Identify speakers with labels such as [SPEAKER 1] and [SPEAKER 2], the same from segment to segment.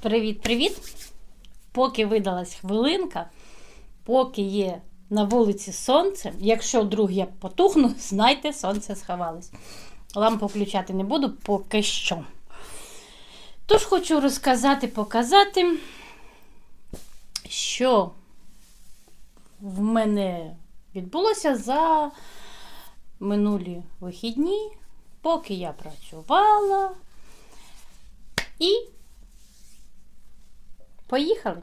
[SPEAKER 1] Привіт-привіт! Поки видалась хвилинка, поки є на вулиці сонце, якщо вдруг я потухну, знайте, сонце сховалось. Лампу включати не буду поки що. Тож хочу розказати, показати, що в мене відбулося за минулі вихідні, поки я працювала. І поїхали.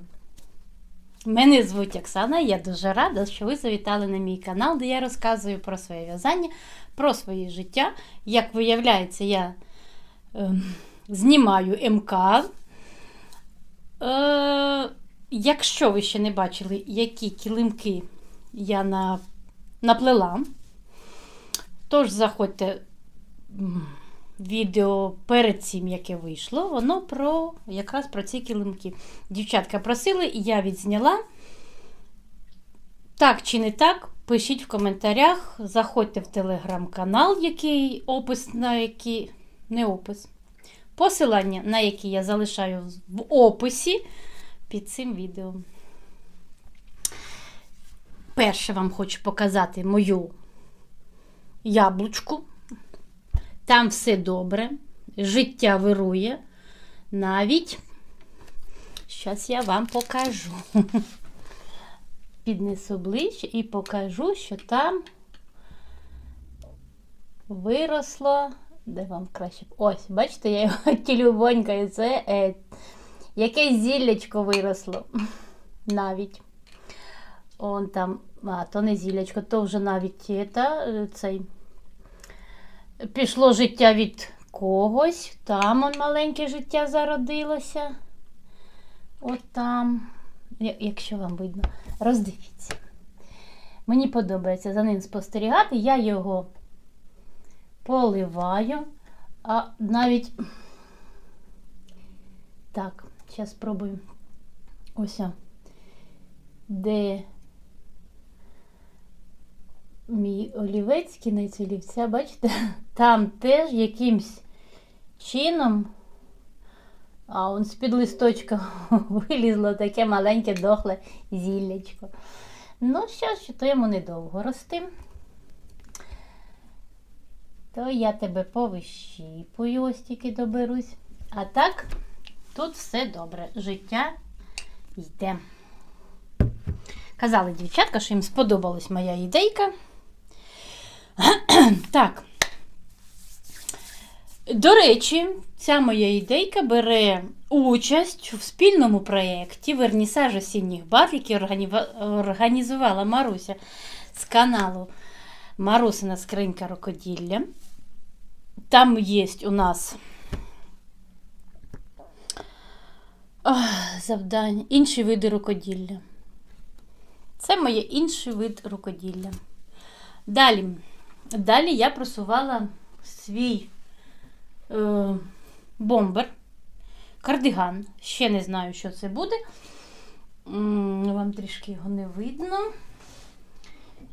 [SPEAKER 1] Мене звуть Оксана, я дуже рада, що ви завітали на мій канал, де я розказую про своє в'язання, про своє життя. Як виявляється, я е, знімаю МК. Е, якщо ви ще не бачили, які килимки я на, наплела, тож заходьте відео перед цим, яке вийшло, воно про якраз про ці килимки. Дівчатка просили, і я відзняла. Так чи не так, пишіть в коментарях, заходьте в телеграм-канал, який опис на який. Не опис. Посилання, на які я залишаю в описі під цим відео. Перше вам хочу показати мою яблучку. Там все добре, життя вирує. Навіть, зараз я вам покажу. Піднесу ближче і покажу, що там виросло. Де вам краще? Ось, бачите, я його тілюбонькаю. Це е, якесь зіллячко виросло. Навіть. Он там, а, то не зіллячко, то вже навіть е, та, е, цей. Пішло життя від когось. Там он маленьке життя зародилося. От там. Якщо вам видно, роздивіться. Мені подобається за ним спостерігати. Я його поливаю. А навіть. Так, зараз спробую. Ось. Де мій олівець, кінець олівця, бачите? Там теж якимсь чином, а он з-під листочка вилізло таке маленьке дохле зіллячко. Ну, що ж, то йому недовго рости. То я тебе повищіпую, ось тільки доберусь. А так, тут все добре. Життя йде. Казали дівчатка, що їм сподобалась моя ідейка. Так. До речі, ця моя ідейка бере участь у спільному проєкті Вернісаж осінніх барв, який організувала Маруся з каналу Марусина скринька рукоділля. Там є у нас завдання, інші види рукоділля. Це моє інший вид рукоділля. Далі, далі я просувала свій е, бомбер, кардиган. Ще не знаю, що це буде. Вам трішки його не видно.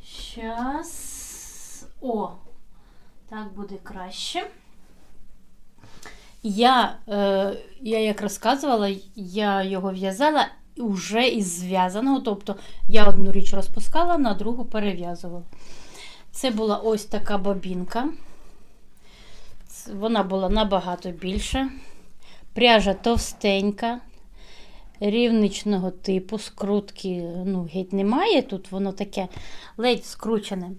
[SPEAKER 1] Щас. О, так буде краще. Я, е, я як розказувала, я його в'язала вже із зв'язаного. Тобто я одну річ розпускала, на другу перев'язувала. Це була ось така бобінка. Вона була набагато більша. Пряжа товстенька, рівничного типу, скрутки ну, геть немає. Тут воно таке ледь скручене.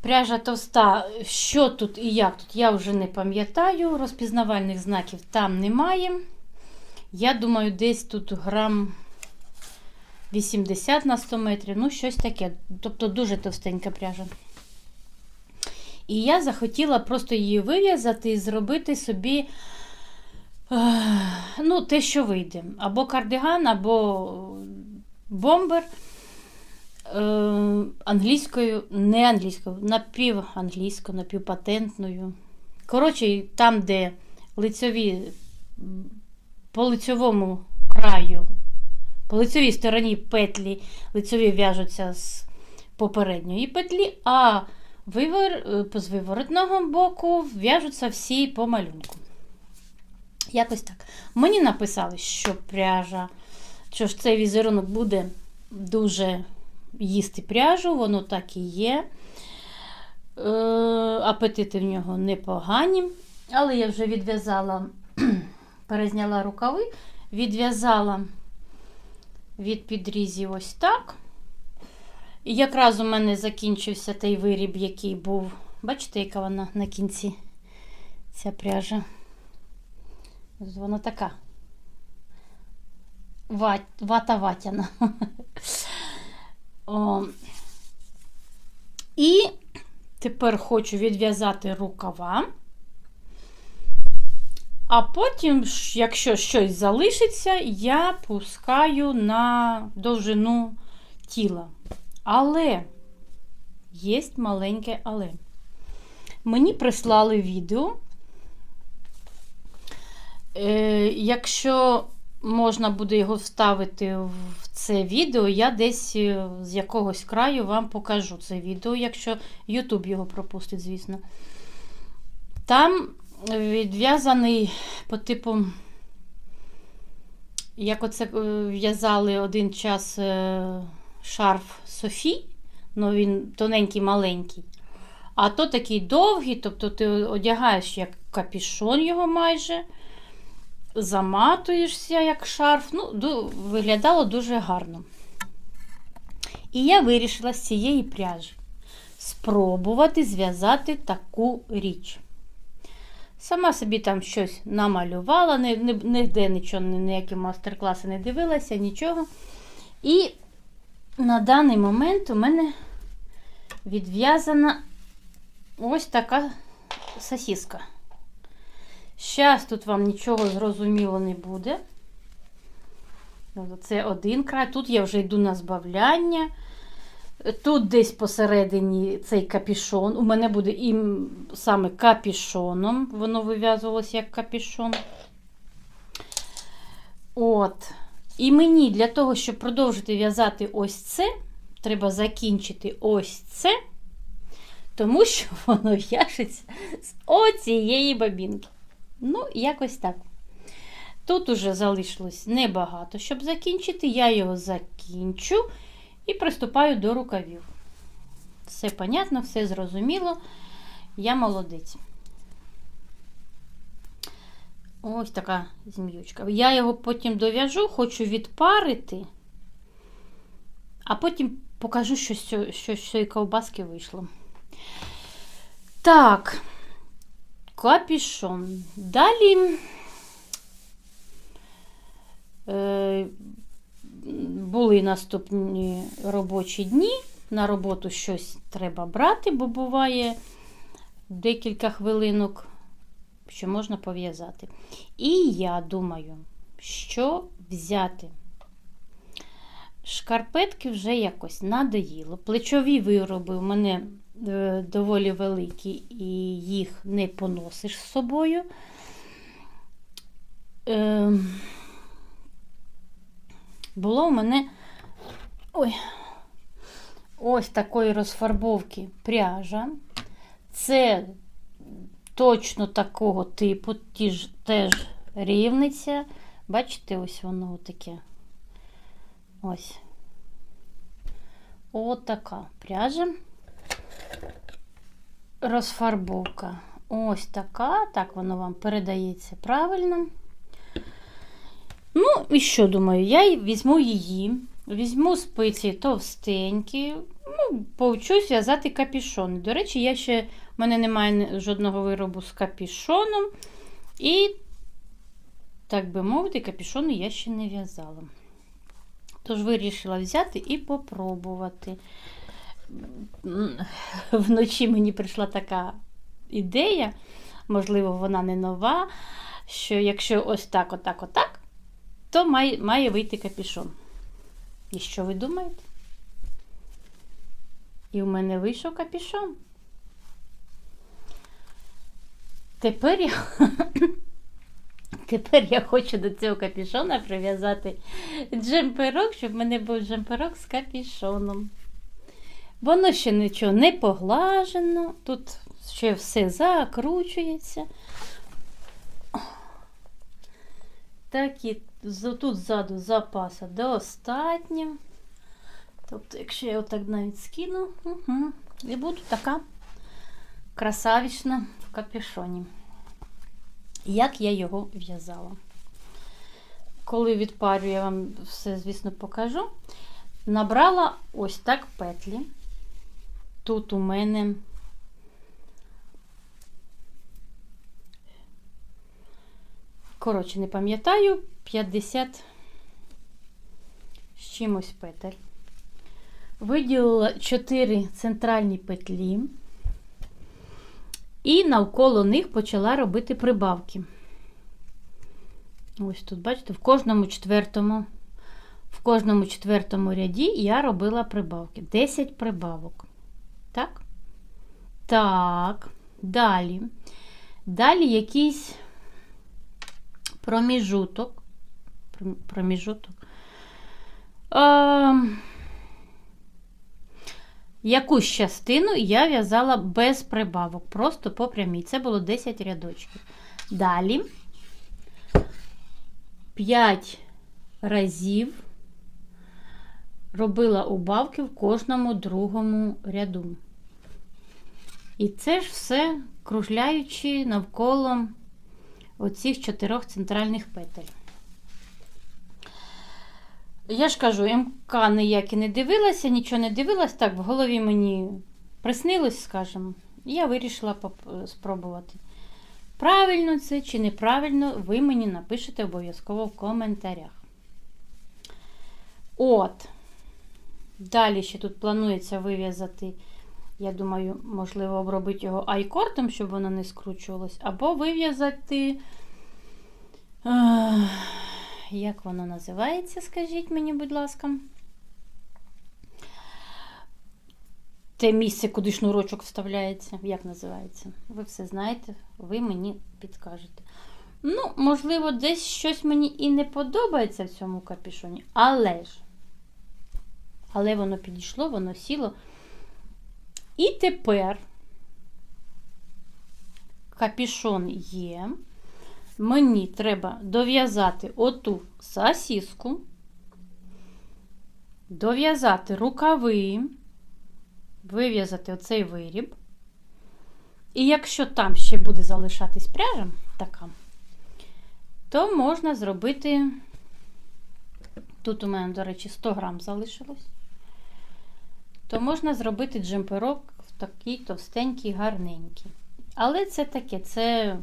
[SPEAKER 1] Пряжа товста, що тут і як тут, я вже не пам'ятаю. Розпізнавальних знаків там немає. Я думаю, десь тут грам 80 на 100 метрів, ну щось таке. Тобто дуже товстенька пряжа. І я захотіла просто її вив'язати і зробити собі е, ну, те, що вийде. Або кардиган, або бомбер е, англійською, не англійською, напіванглійською, напівпатентною. Коротше, там, де лицьові, по лицьовому краю, по лицьовій стороні петлі лицьові в'яжуться з попередньої петлі, а вивор, е, з виворотного боку в'яжуться всі по малюнку. Якось так. Мені написали, що пряжа, що ж цей візерунок буде дуже їсти пряжу, воно так і є. Е, апетити в нього непогані. Але я вже відв'язала, перезняла рукави, відв'язала від підрізів ось так. І якраз у мене закінчився той виріб, який був. Бачите, яка вона на кінці ця пряжа? Вона така. Ват, вата ватяна. І тепер хочу відв'язати рукава. А потім, якщо щось залишиться, я пускаю на довжину тіла. Але є маленьке але. Мені прислали відео. Е, якщо можна буде його вставити в це відео, я десь е, з якогось краю вам покажу це відео, якщо YouTube його пропустить, звісно. Там відв'язаний по типу, як оце е, в'язали один час шарф Софі, ну він тоненький, маленький. А то такий довгий, тобто ти одягаєш як капішон його майже, заматуєшся як шарф. Ну, виглядало дуже гарно. І я вирішила з цієї пряжі спробувати зв'язати таку річ. Сама собі там щось намалювала, ні- ні- ніде нічого, ніякі мастер-класи не дивилася, нічого. І на даний момент у мене відв'язана ось така сосіска. Зараз тут вам нічого зрозуміло не буде. Це один край. Тут я вже йду на збавляння. Тут десь посередині цей капішон. У мене буде і саме капішоном. Воно вив'язувалося як капішон. От. І мені для того, щоб продовжити в'язати ось це, треба закінчити ось це, тому що воно в'яжеться з оцієї бабінки. Ну, якось так. Тут уже залишилось небагато, щоб закінчити. Я його закінчу і приступаю до рукавів. Все понятно, все зрозуміло. Я молодець. Ось така зміючка. Я його потім дов'яжу, хочу відпарити, а потім покажу, що з цієї ковбаски вийшло. Так, капішон. Далі е, були наступні робочі дні. На роботу щось треба брати, бо буває декілька хвилинок, що можна пов'язати. І я думаю, що взяти. Шкарпетки вже якось надоїло. Плечові вироби у мене е, доволі великі, і їх не поносиш з собою. Е, було у мене ой, ось такої розфарбовки пряжа. Це точно такого типу, ті ж, теж рівниця. Бачите, ось воно таке. Ось. Отака пряжа. Розфарбовка. Ось така. Так воно вам передається правильно. Ну, і що думаю, я візьму її, візьму спиці товстенькі, ну, повчусь в'язати капішон. До речі, я ще, в мене немає жодного виробу з капішоном. І, так би мовити, капішони я ще не в'язала. Тож вирішила взяти і попробувати. Вночі мені прийшла така ідея, можливо, вона не нова, що якщо ось так, отак, отак, то має, має вийти капішон. І що ви думаєте? І в мене вийшов капішон. Тепер я, тепер я хочу до цього капішона прив'язати джемперок, щоб в мене був джемперок з капішоном. Воно ще нічого не поглажено, тут ще все закручується. Так і тут ззаду запаса достатньо. Тобто, якщо я отак навіть скину, угу, і буду така красавічна в капюшоні. Як я його в'язала. Коли відпарю, я вам все, звісно, покажу. Набрала ось так петлі. Тут у мене коротше, не пам'ятаю, 50 з чимось петель. Виділила 4 центральні петлі. І навколо них почала робити прибавки. Ось тут, бачите, в кожному четвертому, в кожному четвертому ряді я робила прибавки. 10 прибавок. Так? Так. Далі. Далі якийсь проміжуток. Пром- Проміжуток. Е, якусь частину я в'язала без прибавок, просто по прямій. Це було 10 рядочків. Далі 5 разів робила убавки в кожному другому ряду. І це ж все кружляючи навколо оцих чотирьох центральних петель. Я ж кажу, МК ніякі не дивилася, нічого не дивилась, так в голові мені приснилось, скажімо, і я вирішила спробувати. Правильно це чи неправильно, ви мені напишете обов'язково в коментарях. От. Далі ще тут планується вив'язати, я думаю, можливо, обробити його айкортом, щоб воно не скручувалось, або вив'язати. Ех, Як воно називається, скажіть мені, будь ласка. Те місце, куди шнурочок вставляється. Як називається? Ви все знаєте, ви мені підкажете. Ну, можливо, десь щось мені і не подобається в цьому капюшоні, але ж. Але воно підійшло, воно сіло. І тепер капюшон є. Мені треба дов'язати оту сосіску, дов'язати рукави, вив'язати оцей виріб. І якщо там ще буде залишатись пряжа така, то можна зробити. Тут у мене, до речі, 100 грам залишилось. То можна зробити джемперок в такий товстенький, гарненький. Але це таке, це,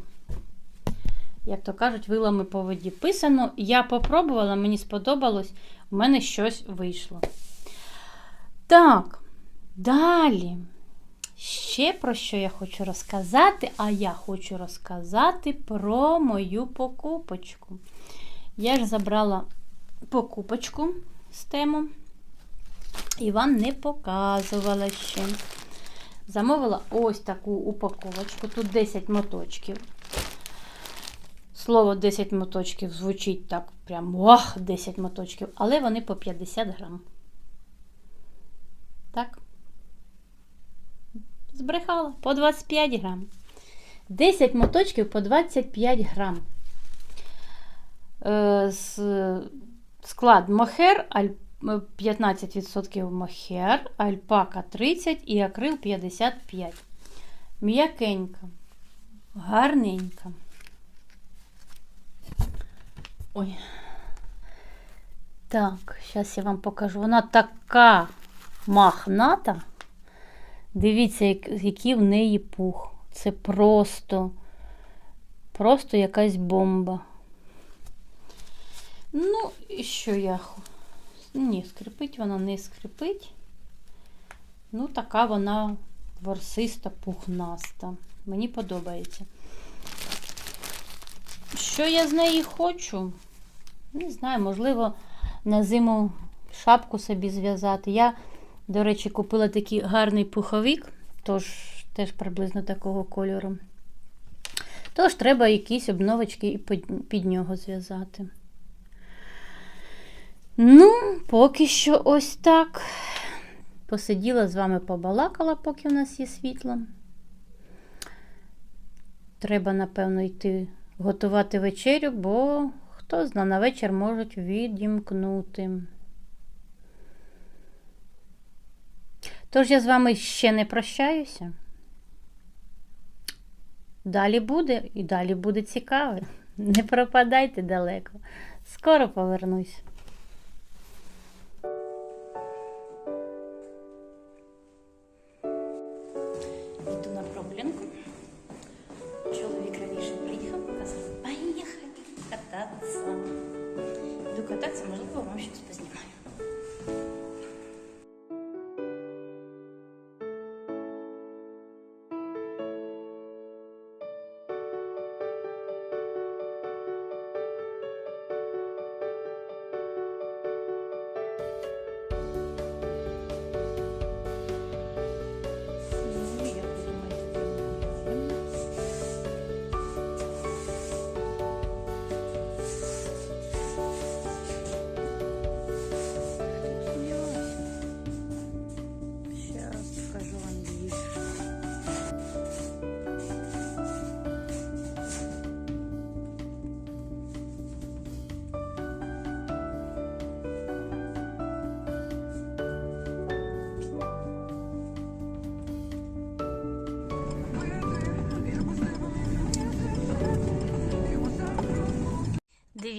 [SPEAKER 1] як то кажуть, вилами по воді писано. Я попробувала, мені сподобалось, в мене щось вийшло. Так, далі. Ще про що я хочу розказати, а я хочу розказати про мою покупочку. Я ж забрала покупочку з тему і вам не показувала ще. Замовила ось таку упаковочку. Тут 10 моточків. Слово 10 моточків звучить так, прям ох, 10 моточків, але вони по 50 грам. Так? Збрехала по 25 грам. 10 моточків по 25 грам. Е, Склад мохер, е, 15% мохер, альпака 30 і акрил 55. М'якенька, гарненька. Ой. Так, зараз я вам покажу. Вона така махната. Дивіться, як- який в неї пух. Це просто, просто якась бомба. Ну, і що я. Ні, скрипить вона не скрипить. Ну, така вона ворсиста, пухнаста. Мені подобається. Що я з неї хочу? Не знаю, можливо, на зиму шапку собі зв'язати. Я, до речі, купила такий гарний пуховик, тож теж приблизно такого кольору. Тож треба якісь обновочки і під, нього зв'язати. Ну, поки що ось так. Посиділа з вами, побалакала, поки у нас є світло. Треба, напевно, йти готувати вечерю, бо Хто зна, на вечір можуть відімкнути. Тож я з вами ще не прощаюся. Далі буде і далі буде цікаве. Не пропадайте далеко. Скоро повернусь.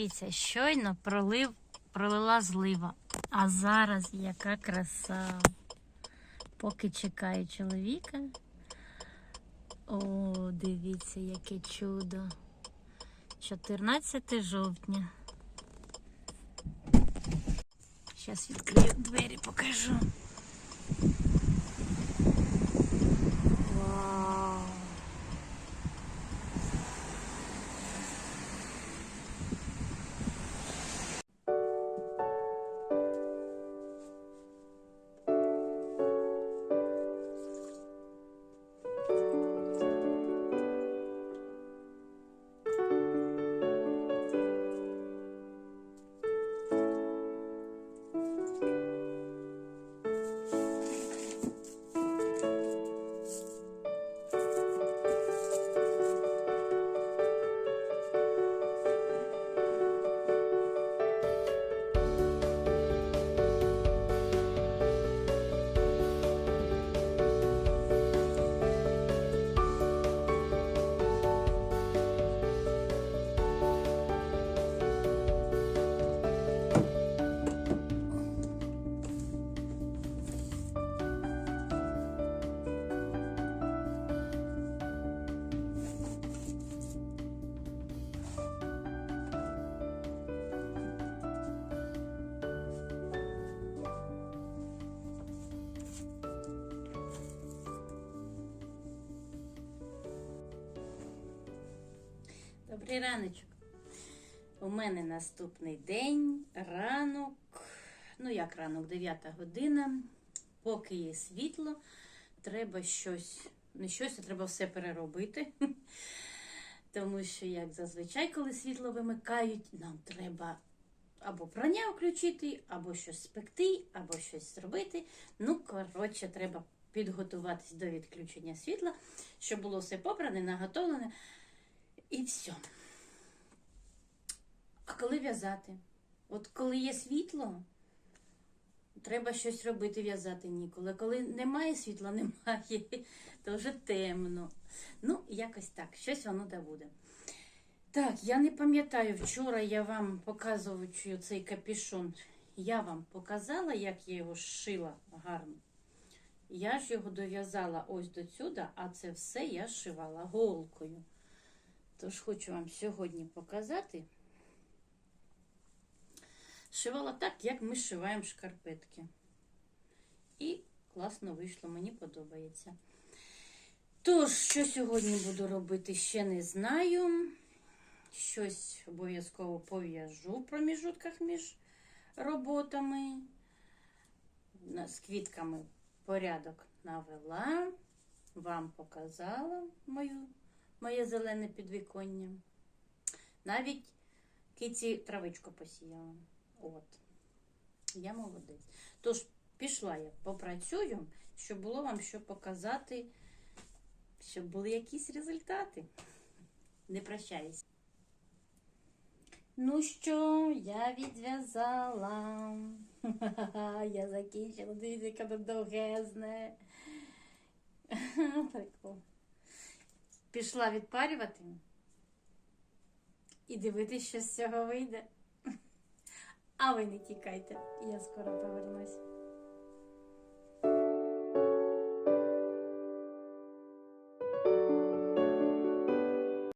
[SPEAKER 1] Дивіться, щойно пролив, пролила злива. А зараз яка краса. Поки чекаю чоловіка. О, дивіться, яке чудо. 14 жовтня. Зараз відкрию двері, покажу. Добрий. У мене наступний день, ранок, ну як ранок, 9 година. Поки є світло, треба щось, не щось, а треба все переробити. Тому що, як зазвичай, коли світло вимикають, нам треба або прання включити, або щось спекти, або щось зробити. Ну, коротше, треба підготуватись до відключення світла, щоб було все попране, наготовлене. І все. А коли в'язати? От коли є світло, треба щось робити, в'язати ніколи. Коли немає світла, немає, то вже темно. Ну, якось так, щось воно да буде. Так, я не пам'ятаю, вчора я вам показувачи цей капюшон. Я вам показала, як я його шила гарно. Я ж його дов'язала ось до сюди, а це все я шивала голкою. Тож хочу вам сьогодні показати. Шивала так, як ми шиваємо шкарпетки. І класно вийшло, мені подобається. Тож, що сьогодні буду робити, ще не знаю. Щось обов'язково пов'яжу в проміжутках між роботами. З квітками порядок навела. Вам показала мою, моє зелене підвіконня. Навіть киці травичку посіяла. От. Я молодець. Тож, пішла я, попрацюю, щоб було вам що показати, щоб були якісь результати. Не прощаюсь. Ну що, я відв'язала. Я закінчила, дивіться, воно довгезне. Прикол. Пішла відпарювати і дивитися, що з цього вийде. А ви не тікайте, я скоро повернусь.